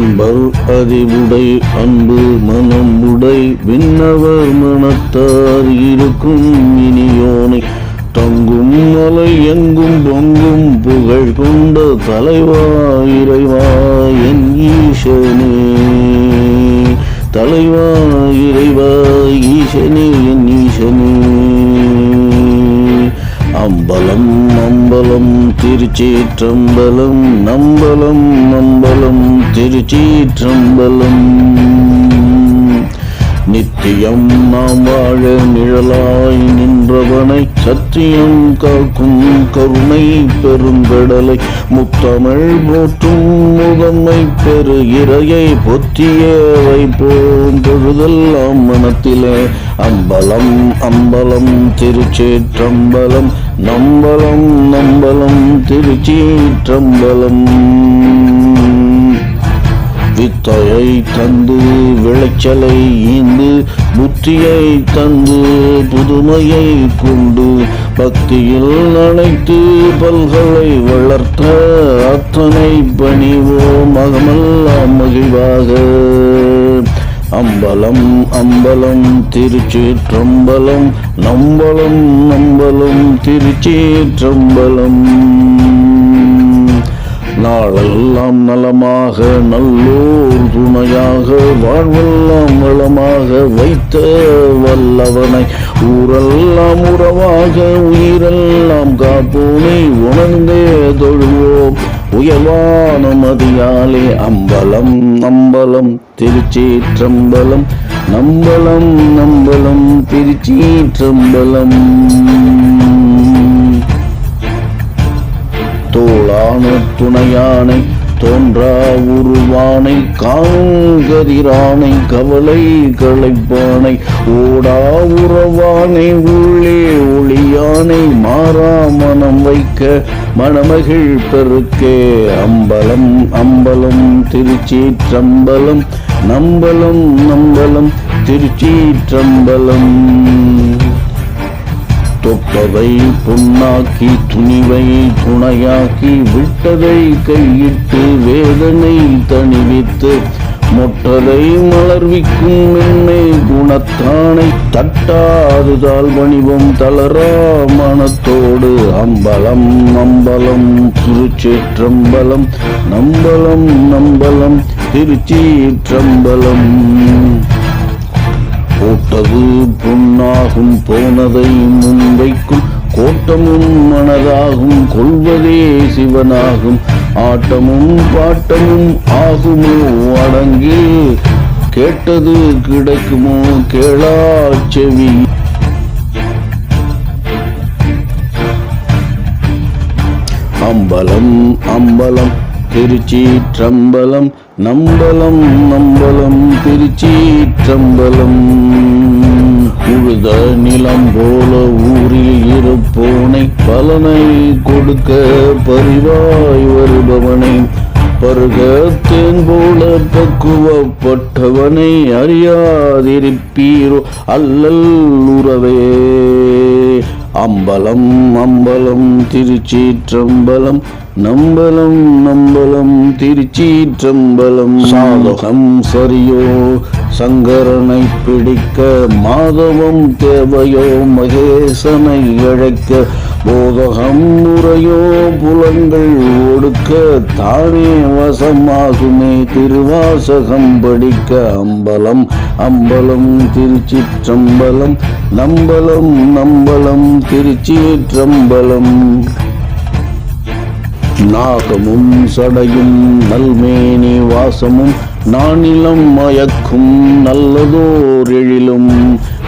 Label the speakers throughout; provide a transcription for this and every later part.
Speaker 1: அன்பர் அறிவுடை அன்பு மனம் உடை விண்ணவர் மனத்தார் இருக்கும் இனியோனை. தங்கும் மலை எங்கும் பொங்கும் புகழ் கொண்ட தலைவா இறைவா என் ஈசனே. தலைவா இறைவா ஈசனே என் ஈசனே. திருச்சீற்றம்பலம் நம்பலம் நம்பலம் திருச்சீற்றம்பலம். நித்தியம் நாம் வாழ நிழலாய் நின்றவனை சத்தியம் காக்கும் கருணை பெருங்கடலை முத்தமிழ் போற்றும் முதன்மை பெரு இறையை பொத்திய வைப்போம். பொழுதெல்லாம் மனத்திலே அம்பலம் அம்பலம் திருச்சேற்றம்பலம் நம்பலம் நம்பலம் திருச்சீற்றம்பலம். வித்தையை தந்து விளைச்சலை ஈந்து புத்தியை தந்து புதுமையை கொண்டு பக்தியில் அனைத்து பல்களை வளர்த்த அத்தனை பணிவோம் அகமெல்லாம் மகிழ்வாக. அம்பலம் அம்பலம் திருச்சீற்றம்பலம் நம்பலம் நம்பலம் திருச்சீற்றம்பலம். நாளெல்லாம் நலமாக நல்லோர் துணையாக வாழ்வெல்லாம் வளமாக வைத்த வல்லவனை ஊரெல்லாம் உறவாக உயிரெல்லாம் காப்போனை உணர்ந்தே தொழுவோம். உயர்வான மதியாலே அம்பலம் அம்பலம் திருச்சீற்றம்பலம் நம்பலம் நம்பலம் திருச்சீற்றம்பலம். காணோ துணையானை தோன்றா உருவானை காங்கதிரானை கவலை களைப்பானை ஓடா உறவானை உள்ளே ஒளியானை மாறா மனம் வைக்க மணமகிழ் பெருக்கே. அம்பலம் அம்பலம் திருச்சீற்றம்பலம் நம்பலம் நம்பலம் திருச்சீற்றம்பலம். தொட்டதை பொன்னாக்கி துணிவை துணையாக்கி விட்டதை கையிட்டு வேதனை தணிவித்து மொட்டதை மலர்விக்கும் மென்மை குணத்தானை தட்டாதுதால் வணிவம் தளரா மனத்தோடு. அம்பலம் அம்பலம் திருச்சேற்றம்பலம் நம்பலம் நம்பலம் திருச்சீற்றம்பலம். போட்டது பொன்னாகும் போனதை முன்வைக்கும் கோட்டமும் மனதாகும் கொள்வதே சிவனாகும். ஆட்டமும் பாட்டமும் ஆகுமோ அடங்கி கேட்டது கிடைக்குமோ கேளா செவி. அம்பலம் அம்பலம் திருச்சீற்றம்பலம் நம்பலம் நம்பலம் திருச்சீற்றம்பலம். உழுத நிலம் போல ஊரில் இருப்போனை பலனை கொடுக்க பரிவாய் வருபவனை பருகத்தேன் போல பக்குவப்பட்டவனை அறியாதிருப்பீரோ அல்லல் உறவே. அம்பலம் அம்பலம் திருச்சீற்றம்பலம். நம்பலம் நம்பலம் திருச்சீற்றம்பலம். சாதகம். சரியோ சங்கரனை பிடிக்க மாதவம் தேவையோ மகேசனை அழைக்க போதகம் முறையோ புலங்கள் ஒடுக்க தானே வசமாகுமே திருவாசகம் படிக்க அம்பலம். அம்பலம் திருச்சிற்றம்பலம் நம்பலம் நம்பலம் திருச்சிற்றம்பலம். நாகமும் சடையும் நல்மேனி வாசமும் நானிலம் மயக்கும் நல்லதோர் எழிலும்.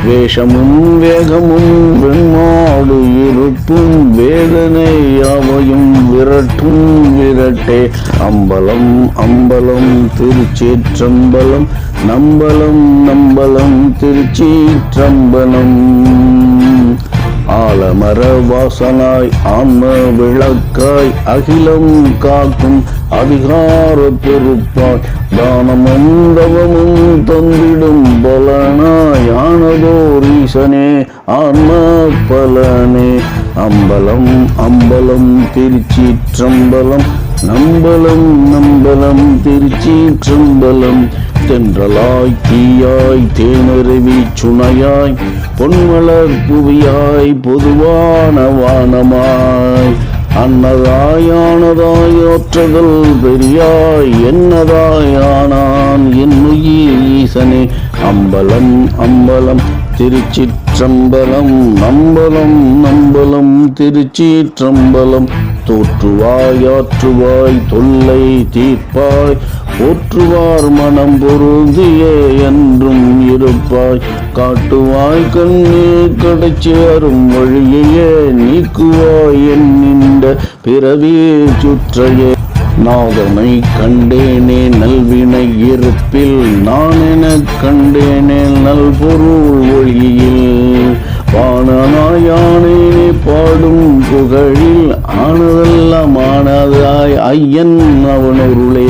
Speaker 1: வேஷமும் வேகமும் வெண்மாடு இருட்டும் வேதனை யாவையும் விரட்டும் விரட்டே. அம்பலம் அம்பலம் திருச்சேற்றம்பலம் நம்பலம் நம்பலம் திருச்சீற்றம்பலம். ஆலமர வாசனாய் ஆன்ம விளக்காய் அகிலம் காக்கும் அதிகார பொறுப்பாய் தானமும் தவமும் தந்திடும் பலனாய் ஆனதோர் ஈசனே ஆன்ம பலனே அம்பலம் அம்பலம் திருச்சிற்றம்பலம். நம்பலம் நம்பலம் திருச்சி trembலம் தென்றலாய் தீயாய் தேனருவி சுனையாய். பொன்மலர் புவியாய் பொதுவான வானமாய். அன்னதாயானதாய் ஒற்றதல் பெரியாய். என்னதாயானான் என் உயிர் ஈசனே. அம்பலம் அம்பலம் திருச்சிற்றம்பலம். நம்பலம் நம்பலம் திருச்சிற்றம்பலம். தோற்றுவாயாற்றுவாய் தொல்லை தீர்ப்பாய். போற்றுவார் மனம் பொருந்திய என்றும் இருப்பாய். காட்டுவாய் கண்ணீர் கடைச்சேரும் வழியையே நீக்குவாய் என் இந்த பிறவி சுற்றையே. நாதனை கண்டேனே நல்வினை இருப்பில் நான் என கண்டேனே நல்பொருள் ஒளியில். வானனாயானே பாடும் புகழில் ஆனதெல்லாம் ஆனதாய் ஐயன் அவனொருளே.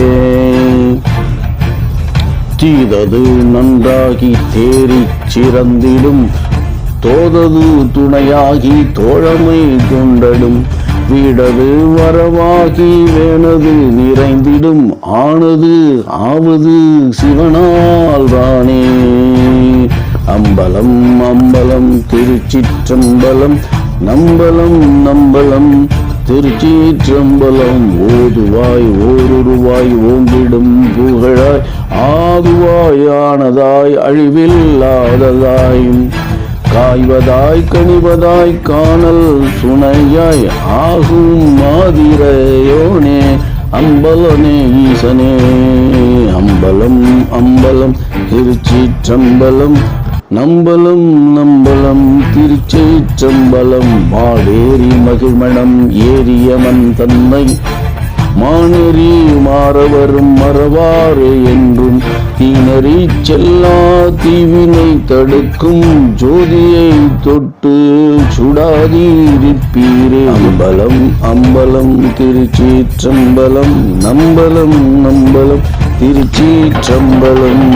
Speaker 1: தீதது நன்றாகி தேறி சிறந்திடும் தோதது துணையாகி தோழமை கொண்டடும். வீடது வரவாகி வேணது நிறைந்திடும் ஆனது ஆவது சிவனால் தானே அம்பலம் அம்பலம் திருச்சிற்றம்பலம் நம்பலம் நம்பலம் திருச்சிற்றம்பலம் ஓதுவாய் ஓருருவாய் ஓங்கிடும் புகழாய் ஆதுவாய் ஆனதாய் அழிவில்லாததாய் காய்வதாய் கனிவதாய் காணல் சுனையாய் ஆகும் மாதிரையோனே அம்பலனே ஈசனே. அம்பலம் அம்பலம் திருச்சிற்றம்பலம் நம்பலம் நம்பலம் திருச்சிற்றம்பலம் மாடேரி மகிழ்மணம் ஏரியமன் தன்மை. மானெறி மாறவரும் மறவாறு என்றும் தீனறி செல்லா தீவினை தடுக்கும் ஜோதியை தொட்டு சுடாதீரிப்பீரே. அம்பலம் அம்பலம் திருச்சிற்றம்பலம் நம்பலம் நம்பலம் திருச்சிற்றம்பலம்.